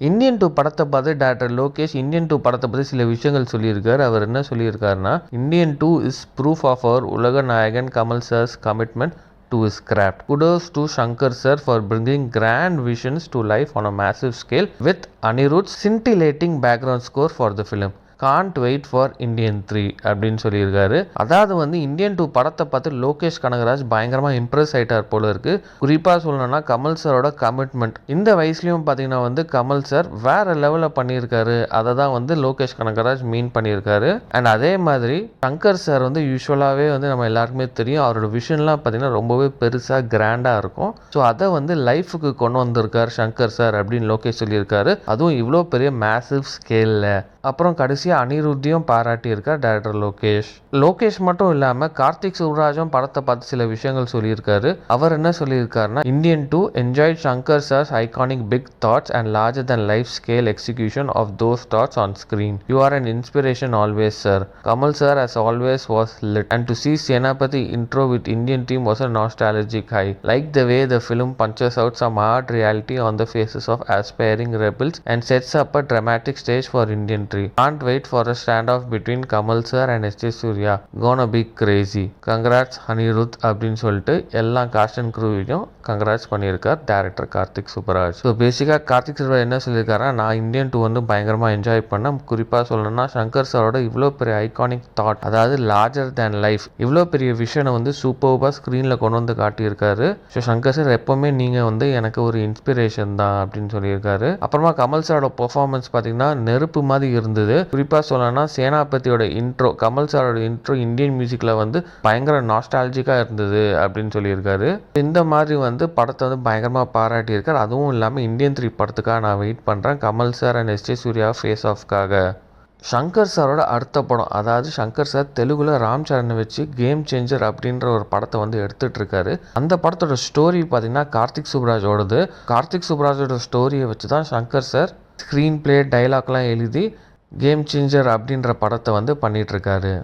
Indian two படத்தை பார்த்து director Lokesh Indian two படத்தை பற்றி சில விஷயங்கள் சொல்லியிருக்கார் அவர் என்ன சொல்லியிருக்காருன்னா Indian two is proof of our உலக நாயகன் Kamal sir's commitment to his craft kudos to Shankar sir for bringing grand visions to life on a massive scale with Anirudh scintillating background score for the film can't wait for Indian three அப்படின்னு சொல்லியிருக்காரு. அதாவது வந்து Indian two படத்தை பார்த்து லோகேஷ் கனகராஜ் பயங்கரமாக Impress ஆயிட்டார் போல இருக்கு. குறிப்பாக சொல்லணும்னா கமல் சாரோட கமிட்மெண்ட் இந்த வயசுலையும் பார்த்தீங்கன்னா வந்து கமல் சார் வேற லெவலில் பண்ணியிருக்காரு. அதை தான் வந்து லோகேஷ் கனகராஜ் மீன் பண்ணியிருக்காரு. அண்ட் அதே மாதிரி சங்கர் சார் வந்து யூஸ்வலாகவே வந்து நம்ம எல்லாருக்குமே தெரியும். அவரோட விஷன்லாம் பார்த்தீங்கன்னா ரொம்பவே பெருசாக கிராண்டாக இருக்கும். ஸோ அதை வந்து லைஃபுக்கு கொண்டு வந்திருக்கார் சங்கர் சார் அப்படின்னு லோகேஷ் சொல்லியிருக்காரு. அதுவும் இவ்வளோ பெரிய மேசிவ் ஸ்கேலில் அப்புறம் கடைசியாக அனிருத்தியும் பாராட்டியிருக்கார் டேரக்டர் லோகேஷ் லோகேஷ் மட்டும் இல்லாமல் கார்த்திக் சுப்ராஜும் படத்தை பார்த்து சில விஷயங்கள் சொல்லியிருக்காரு அவர் என்ன சொல்லியிருக்காருன்னா Indian two enjoy Shankar sir's iconic big thoughts and larger than life scale execution of those thoughts on screen you are an inspiration always sir Kamal sir as always was lit and to see Senapathy intro with Indian team was a nostalgic high like the way the film punches out some hard reality on the faces of aspiring rebels and sets up a dramatic stage for Indian three tree can't wait for a standoff between kamal sir and S.J. Surya. Gonna be crazy. Congrats Anirudh அப்படின்னு சொல்லிட்டு எல்லா cast and க்ரூவையும் congrats பண்ணியிருக்கார் director Karthik Subbaraj. So பேசிக்காக கார்த்திக் சுப்பராஜ் என்ன சொல்லியிருக்காருன்னா நான் Indian two வந்து பயங்கரமாக என்ஜாய் பண்ணேன். குறிப்பாக சொல்லணும்னா சங்கர் சாரோட இவ்வளோ பெரிய ஐகானிக் தாட் அதாவது லார்ஜர் தேன் லைஃப் இவ்வளோ பெரிய விஷயம் வந்து சூப்பர்பாக ஸ்க்ரீனில் கொண்டு வந்து காட்டியிருக்காரு. ஸோ சங்கர் சார் எப்போவுமே நீங்கள் வந்து எனக்கு ஒரு இன்ஸ்பிரேஷன் தான் அப்படின்னு சொல்லியிருக்காரு. அப்புறமா கமல் சாரோட பெர்ஃபார்மன்ஸ் பார்த்தீங்கன்னா நெருப்பு மாதிரி இருந்தது. குறிப்பாக சொல்லணும்னா சேனாபதியோட இன்ட்ரோ கமல் சாரோட இன்ட்ரோ இந்தியன் மியூசிக்கில் வந்து பயங்கர நாஸ்டாலஜிக்காக இருந்தது அப்படின்னு சொல்லியிருக்காரு. இந்த மாதிரி வந்து படத்தை வந்து பயங்கரமாக பாராட்டியிருக்கார். அதுவும் இல்லாமல் இந்தியன் த்ரீ படத்துக்காக நான் வெயிட் பண்ணுறேன் Kamal sir and SJ Surya face ஆஃப்காக Shankar சாரோட அடுத்த படம் அதாவது சங்கர் சார் தெலுங்குல ராம் சரணை வச்சு கேம் சேஞ்சர் அப்படின்ற ஒரு படத்தை வந்து எடுத்துட்டு இருக்காரு அந்த படத்தோட ஸ்டோரி பார்த்தீங்கன்னா கார்த்திக் சுப்ராஜோடது. கார்த்திக் சுப்ராஜோட ஸ்டோரியை வச்சு தான் சங்கர் சார் ஸ்க்ரீன் பிளே டைலாக்லாம் எழுதி கேம் சேஞ்சர் அப்படின்ற படத்தை வந்து பண்ணிகிட்ருக்காரு